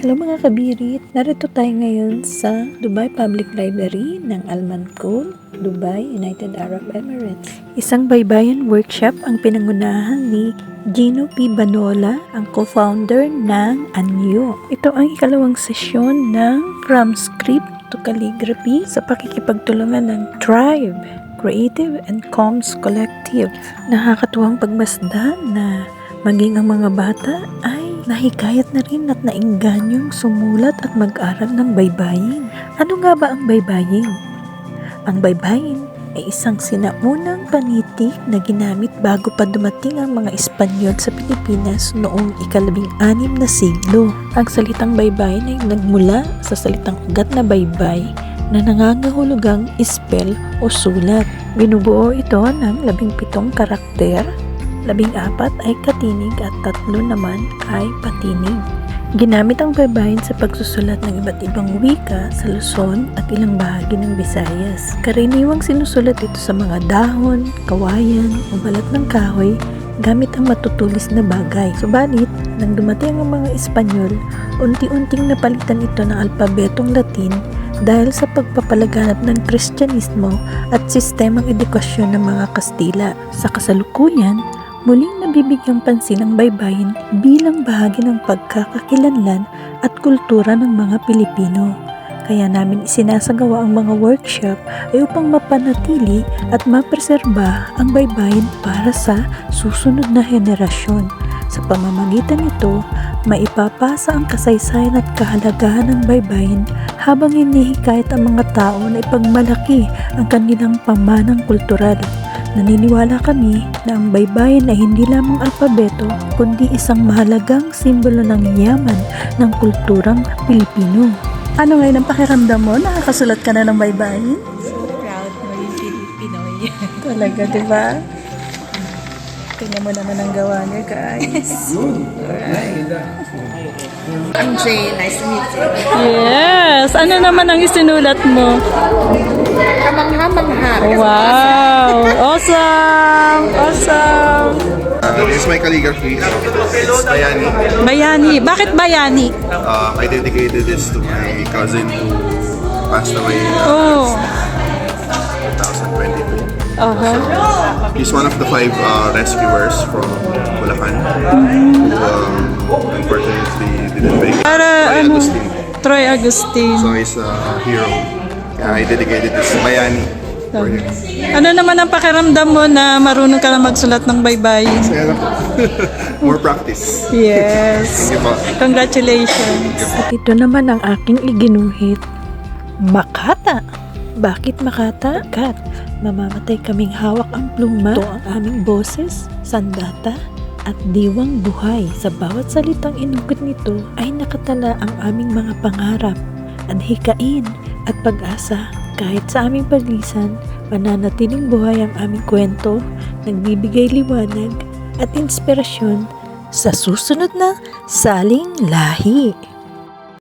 Hello mga kabirit! Narito tayo ngayon sa Dubai Public Library ng Almancol, Dubai, United Arab Emirates. Isang baybayin workshop ang pinangunahan ni Gino P. Banola, ang co-founder ng ANYO. Ito ang ikalawang sesyon ng From Script to Calligraphy sa pakikipagtulungan ng Tribe, Creative and Comms Collective. Nakakatuwang pagmasdan na maging ang mga bata ay nahikayat na rin at naingganyong sumulat at mag-aral ng baybayin. Ano nga ba ang baybayin? Ang baybayin ay isang sinaunang panitik na ginamit bago pa dumating ang mga Espanyol sa Pilipinas noong ikalabing anim na siglo. Ang salitang baybayin ay nagmula sa salitang ugat na baybay na nangangahulugang spell o sulat. Binubuo ito ng labing pitong karakter labing apat ay katinig at tatlo naman ay patinig. Ginamit ang baybayin sa pagsusulat ng iba't ibang wika sa Luzon at ilang bahagi ng Visayas. Karaniwang sinusulat ito sa mga dahon, kawayan o balat ng kahoy gamit ang matutulis na bagay. Subalit, nang dumating ang mga Espanyol, unti-unting napalitan ito ng alpabetong Latin dahil sa pagpapalaganap ng Kristyanismo at sistemang edukasyon ng mga Kastila. Sa kasalukuyan, muling nabibigyang pansin ang baybayin bilang bahagi ng pagkakakilanlan at kultura ng mga Pilipino. Kaya namin isinasagawa ang mga workshop ay upang mapanatili at mapreserba ang baybayin para sa susunod na henerasyon. Sa pamamagitan nito, maipapasa ang kasaysayan at kahalagahan ng baybayin habang hinihikayat ang mga tao na ipagmalaki ang kanilang pamanang kultural. Naniniwala kami na ang baybayin ay hindi lamang alpabeto kundi isang mahalagang simbolo ng yaman ng kulturang Pilipino. Ano ngayon ang pakiramdam mo? Nakakasulat ka na ng baybayin? So proud maging Pin- Pinoy. Talaga, di ba? Tingnan mo naman ang gawa niya, guys. I'm Jay. Nice to meet you. yes! Ano naman ang isinulat mo? Kamangha-mangha. Wow! Awesome! Awesome! Uh, this is my calligraphy. It's Bayani. Bayani. Bakit bayani? Uh, I dedicated this to my cousin who passed away in Oh. 2022. Okay. He's one of the five uh, rescuers from Bulacan who um, unfortunately didn't make it. Para Troy ano? Agustin. Troy Agustin. So he's a hero. Kaya I dedicated this to him. Ano naman ang pakiramdam mo na marunong ka na magsulat ng lang po. More practice. Yes. Thank you po. Congratulations. At ito naman ang aking iginuhit. Makata. Bakit Makata? Kat, mamamatay kaming hawak ang pluma. Ito ang aming boses, sandata, at diwang buhay. Sa bawat salitang inukit nito ay nakatala ang aming mga pangarap, adhikain at pag-asa. Kahit sa aming paglisan, mananatiling buhay ang aming kwento, nagbibigay liwanag at inspirasyon sa susunod na saling lahi.